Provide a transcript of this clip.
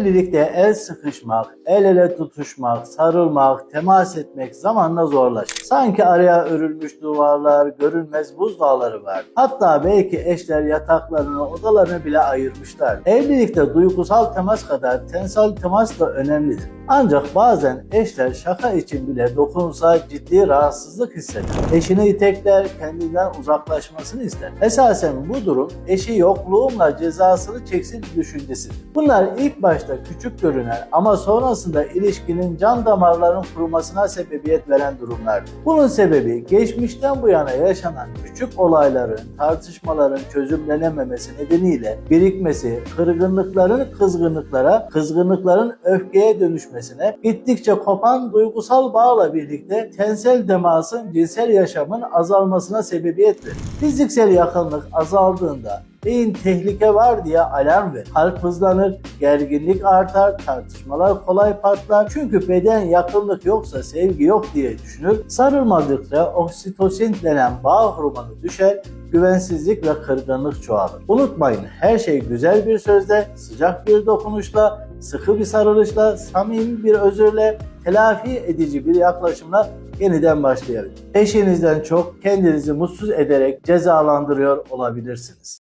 Evlilikte el sıkışmak, el ele tutuşmak, sarılmak, temas etmek zamanla zorlaşır. Sanki araya örülmüş duvarlar, görünmez buz dağları var. Hatta belki eşler yataklarını, odalarını bile ayırmışlar. Evlilikte duygusal temas kadar tensel temas da önemlidir. Ancak bazen eşler şaka için bile dokunsa ciddi rahatsızlık hisseder. Eşini itekler, kendinden uzaklaşmasını ister. Esasen bu durum eşi yokluğumla cezasını çeksin düşüncesidir. Bunlar ilk başta küçük görünen ama sonrasında ilişkinin can damarların kurumasına sebebiyet veren durumlardır. Bunun sebebi geçmişten bu yana yaşanan küçük olayların, tartışmaların çözümlenememesi nedeniyle birikmesi, kırgınlıkların kızgınlıklara, kızgınlıkların öfkeye dönüşmesine, gittikçe kopan duygusal bağla birlikte tensel temasın cinsel yaşamın azalmasına sebebiyet. Fiziksel yakınlık azaldığında beyin tehlike var diye alarm verir. Kalp hızlanır, gerginlik artar, tartışmalar kolay patlar. Çünkü beden yakınlık yoksa sevgi yok diye düşünür. Sarılmadıkça oksitosin denen bağ hormonu düşer, güvensizlik ve kırgınlık çoğalır. Unutmayın her şey güzel bir sözle, sıcak bir dokunuşla, sıkı bir sarılışla, samimi bir özürle, telafi edici bir yaklaşımla yeniden başlayabilir. Eşinizden çok kendinizi mutsuz ederek cezalandırıyor olabilirsiniz.